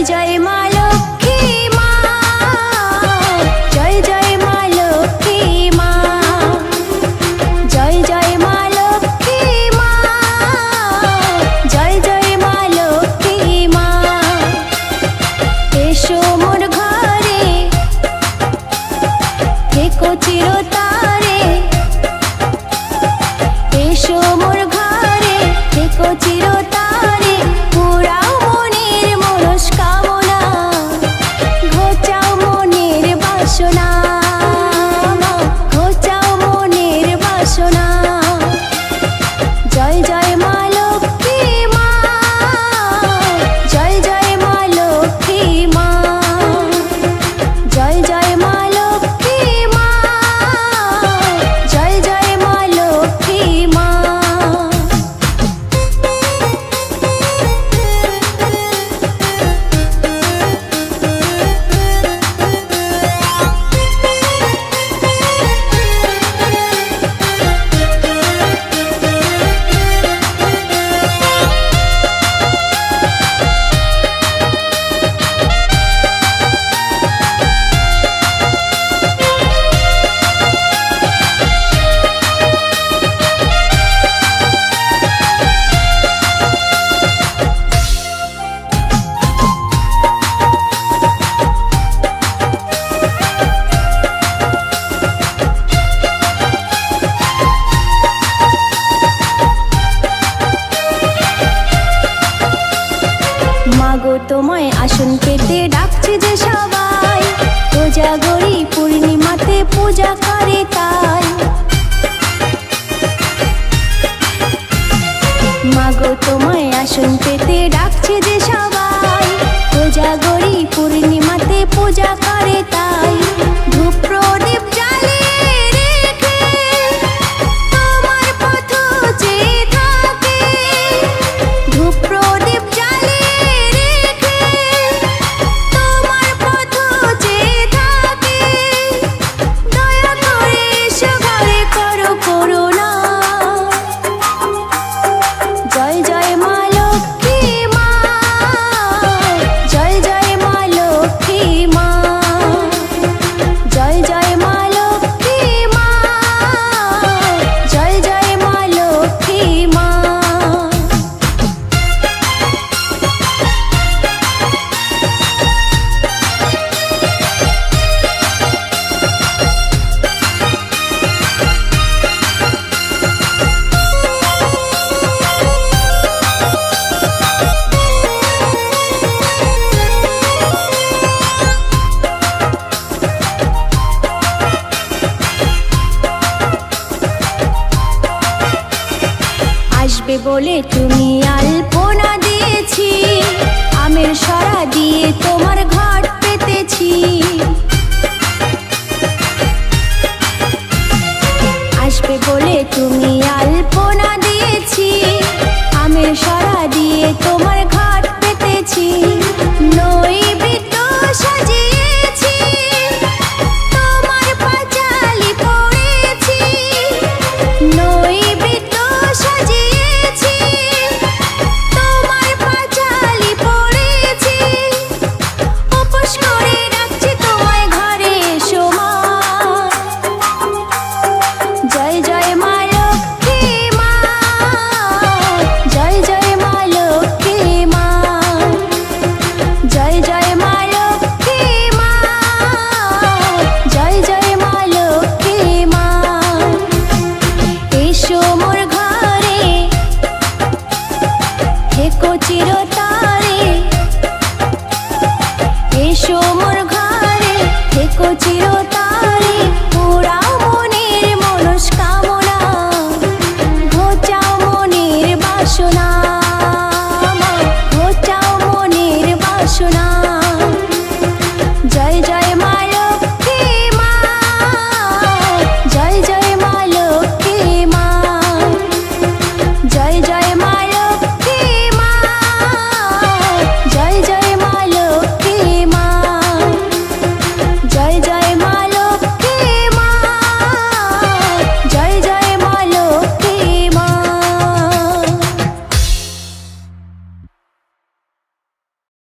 জয় জয় মা তোমায় আসন পেতে ডাকছে যে সবাই। পূজা গড়ি পূর্ণিমাতে পূজা করে তাই। মাগো, তোমায় আসন পেতে ডাকছে যে সবাই। পূজা গড়ি পূর্ণিমাতে পূজা করে তাই। আসবে বলে তুমি আলপনা দিয়েছি। আমের সরা দিয়ে